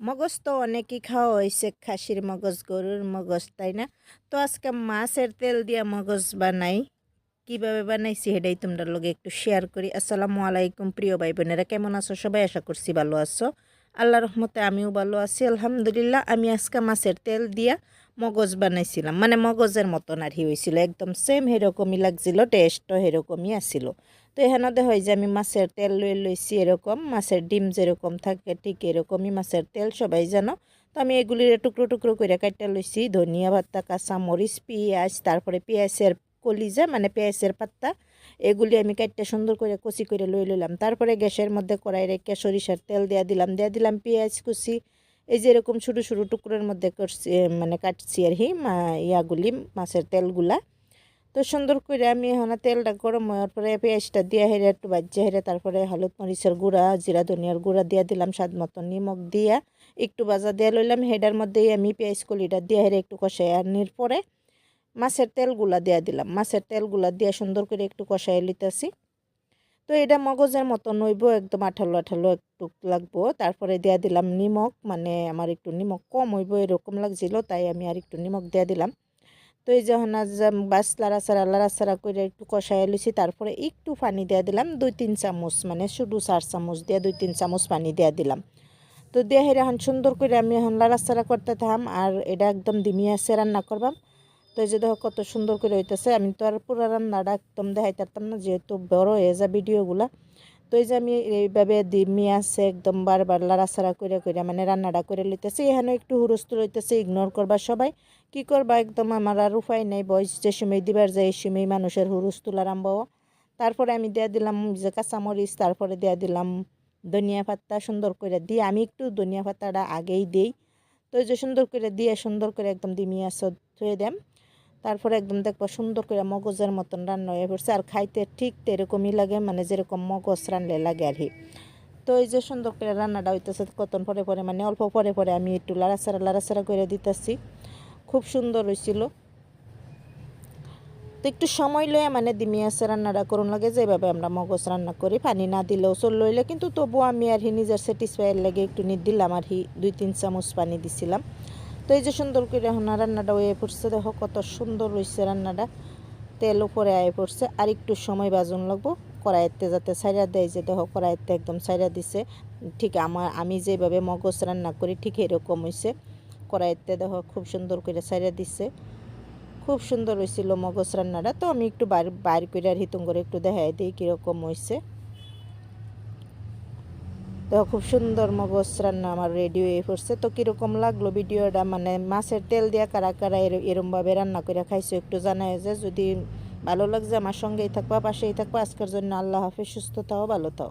মগজ তো অনেকই খাওয়া হয়েছে, খাসির মগজ, গরুর মগজ, তাই না? তো আজকে মাছের তেল দিয়া মগজ বানাই। কীভাবে বানাইছি সেটাই তোমরা লগে একটু শেয়ার করি। আসসালামু আলাইকুম প্রিয় ভাই বোনেরা কেমন আছো? সবাই আশা করছি ভালো আছো। আল্লাহ রহমতে আমিও ভালো আছি, আলহামদুলিল্লাহ। আমি আজকে মাছের তেল দিয়া মগজ বানাইছিলাম। মানে মগজের মতন আর কি হয়েছিল একদম সেম সেরকমই লাগছিল টেস্টও সেরকমই আসিল তো এখানে হয় যে আমি মাছের তেল লই লইছি এরকম, মাছের ডিম যেরকম থাকে ঠিক এরকমই মাছের তেল সবাই জানো। তো আমি এগুলির টুকরো টুকরো করে কাটতে লইছি, ধনিয়া পাত্তা কাঁচা মরিচ পেঁয়াজ, তারপরে পেঁয়াজের কলিজা মানে পেঁয়াজের পাত্তা এগুলি আমি কাটতে সুন্দর করে কচি করে লই লইলাম। তারপরে গ্যাসের মধ্যে কড়াই রেখে সরিষার তেল দেওয়া দিলাম। দেওয়া দিলাম পেঁয়াজ কুচি এই যে এরকম ছোটো ছোটো টুকরোর মধ্যে করছি মানে কাটছি আর কি ইয়াগুলি, মাছের তেলগুলা। তো সুন্দর করে আমি এখন তেলটা গরম হওয়ার পরে পেঁয়াজটা দিয়ে হেরে একটু বাজ্যে হেরে, তারপরে হলুদ মরিচের গুঁড়া, জিরা, ধনিয়ার গুঁড়া দিয়ে দিলাম, স্বাদ মতো নিমখ দিয়া। একটু বাজা দিয়ে লইলাম, হেডার মধ্যেই আমি পেঁয়াজ কলিটা দিয়ে হেরে একটু কষাই আর নির পরে মাছের তেলগুলা দিয়ে দিলাম। মাছের তেলগুলা দিয়ে সুন্দর করে একটু কষাই লিতেছি তো এটা মগজের মতো নইব, একদম আঠালো আঠালো একটু লাগবো। তারপরে দিয়ে দিলাম নিমখ মানে আমার একটু নিমখ কম হইব, এরকম লাগছিল, তাই আমি আর একটু নিমখ দিয়ে দিলাম। তো এই যখন বাস লাড়াচাড়া লাড়াচাড়া করে একটু কষাই লুছি তারপরে একটু পানি দিয়ে দিলাম দুই, তিন চামচ মানে শুধু চার চামচ দিয়ে, দুই, তিন চামচ পানি দিয়ে দিলাম। তো দিয়ে এখন সুন্দর করে আমি এখন লাড়াচাড়া করতে থাম, আর এটা একদম দিমি আছে রান্না করবাম। তো এই যে দেখো কত সুন্দর করে হইতেছে। আমি তো আর পুরো রান্নাটা একদম দেখাই পারতাম না, যেহেতু বড় হয়ে যায় ভিডিওগুলা। তো এই যে আমি এইভাবে দিমি আছে একদম বারবার লাড়াছাড়া করে করে মানে রান্নাটা করে লইতেছি। এখানে একটু হুরস্ত লইতেছে ইগনোর করবা সবাই। কি করবা? একদম আমার আর উপায় নেই, বয়স যে সময় দিবার যায়, এই সময় মানুষের হুরুস্তুল আরম্ভ তারপরে আমি দেয়া দিলাম যে কাঁচামরিচ, তারপরে দেয়া দিলাম ধনিয়া পাত্তা সুন্দর করে দিয়ে। আমি একটু ধনিয়া পাত্তাটা আগেই দিই। তো যে সুন্দর করে দিয়ে, সুন্দর করে একদম দিমিয়া ধুয়ে দেম। তারপরে একদম দেখবা সুন্দর করে মগজের মতন রান্না হয়ে পড়ছে। আর খাইতে ঠিক এরকমই লাগে মানে যেরকম মগজ রানলে লাগে আর কি। তো এই যে সুন্দর করে রান্নাটা হইতেছে, কতন পরে পরে মানে অল্প পরে পরে আমি একটু লাড়াচাড়া লাড়াচাড়া করে দিতেছি। খুব সুন্দর হয়েছিল তো একটু সময় লয়ে মানে দিমি আছে রান্নাটা করুন লাগে, যেভাবে আমরা মগজ রান্না করি, পানি না দিলেও চল লইলে কিন্তু তবুও আমি আর হি নিজের স্যাটিসফাইয়ের লাগে একটু নিট দিলাম আর হি দুই, তিন চামচ পানি দিছিলাম। তো এই যে সুন্দর করে এখন রান্নাটা হয়ে পড়ছে, দেখো কত সুন্দর রয়েছে রান্নাটা। তেল উপরে আয়ে পড়ছে, আর একটু সময় বাজন লাগবো। কড়াইতে যাতে সাইরা দেয় যে, দেখো কড়াইতে একদম সাইরা দিছে। ঠিক আমার, আমি যেভাবে মগজ রান্না করি, ঠিক এরকম হয়েছে কড়াইতে দেখো খুব সুন্দর করে সাইরা দিছে। খুব সুন্দর হয়েছিল মগজ রান্নাটা। তো আমি একটু বাইর বাইর করে আর করে একটু দেখাই দিই কীরকম হয়েছে তো খুব সুন্দর মগজ রান্না আমার রেডি হয়ে পড়ছে। তো কীরকম লাগল ভিডিওটা? মানে মাছের তেল দিয়ে কারা কারা এরমভাবে রান্না করে খাইছো? একটু জানাই যে যদি ভালো লাগছে, আমার সঙ্গেই থাকবা, পাশেই থাকবা। আজকের জন্য আল্লাহ হাফিজ, সুস্থ থাও, ভালো থাও।